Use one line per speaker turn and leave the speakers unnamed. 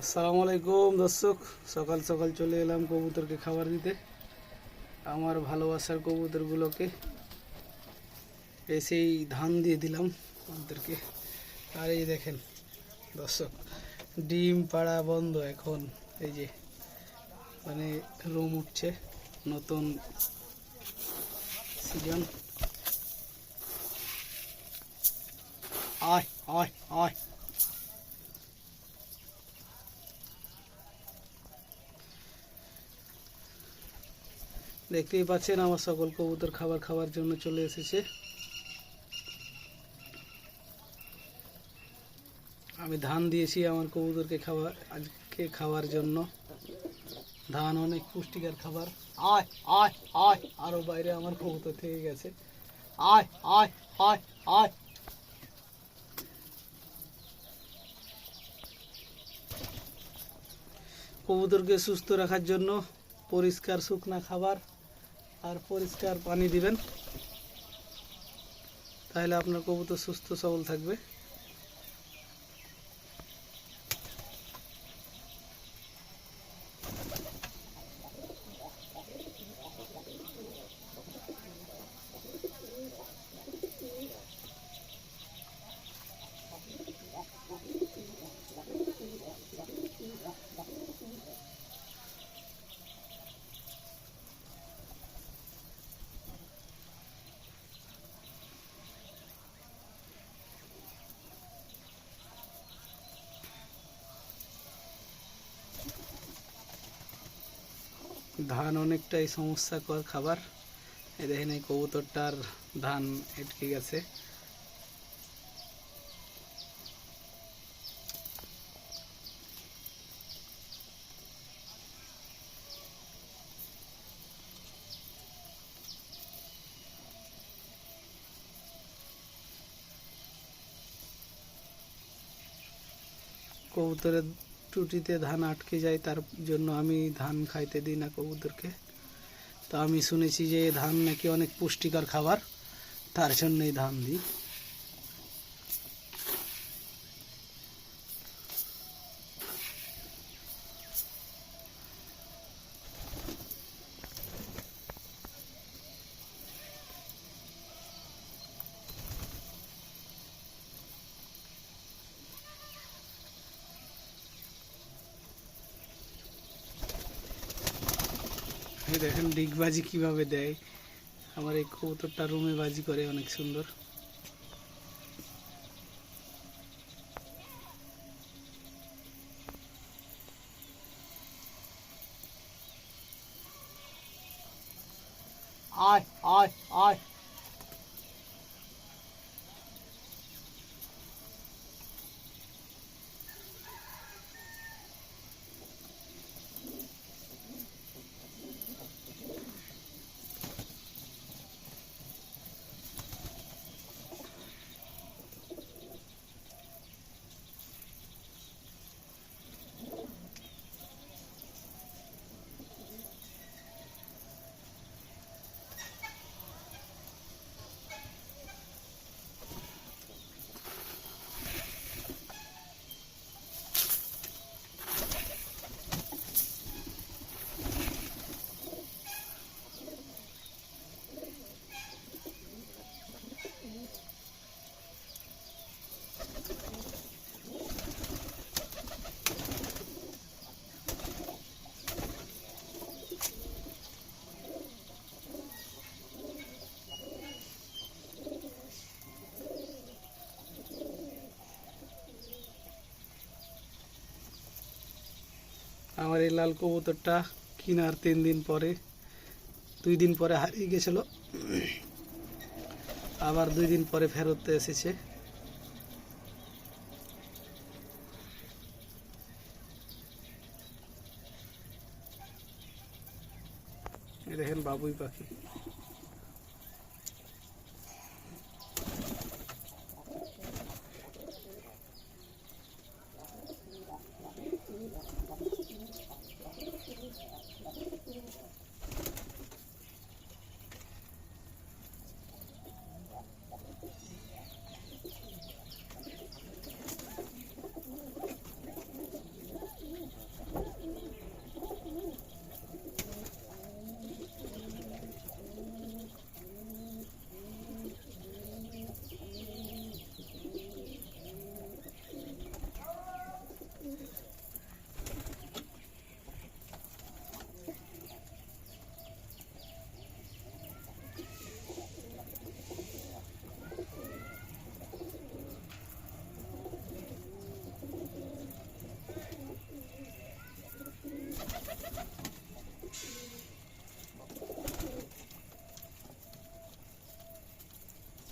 আসসালামু আলাইকুম, দর্শক। সকাল সকাল চলে এলাম কবুতরকে খাবার দিতে। আমার ভালোবাসার কবুতরগুলোকে এসেই ধান দিয়ে দিলাম কবুতরকে। আর এই দেখেন, দর্শক, ডিম পাড়া বন্ধ এখন। এই যে মানে রুম উঠছে, নতুন সিজন আয় আয় আয়। দেখতেই পাচ্ছেন, আমার সকল কবুতর খাবার খাওয়ার জন্য চলে এসেছে। আমি ধান দিয়েছি আমার কবুতরকে খাবার আজকে খাওয়ার জন্য। ধান অনেক পুষ্টিকর খাবার। আয় আয় আয়, আরও বাইরে আমার কবুতর থেকে গেছে। আয় আয় আয় আয়। কবুতরকে সুস্থ রাখার জন্য পরিষ্কার শুকনা খাবার আর পরিষ্কার পানি দিবেন। তাহলে আপনার কবুতর সুস্থ সবল থাকবে। ধান অনেকটাই সমস্যাকর খাবার। এই দেখেন এই কবুতরটার ধান এটকে গেছে। কবুতরের টুটিতে ধান আটকে যায়, তার জন্য আমি ধান খাইতে দিই না কবুতরকে। তো আমি শুনেছি যে ধান নাকি অনেক পুষ্টিকর খাবার, তার জন্যই ধান দিই। এই দেখেন, ডিগবাজি কীভাবে দেয়। আমার এই কবুতরটা রুমে বাজি করে, অনেক সুন্দর। আয় আয় আয়। আমার এই লাল কবুতরটা কিনার তিন দিন পরে, দুই দিন পরে হারিয়ে গেছিল। আবার দুই দিন পরে ফেরত এসেছে। দেখেন বাবুই পাখি।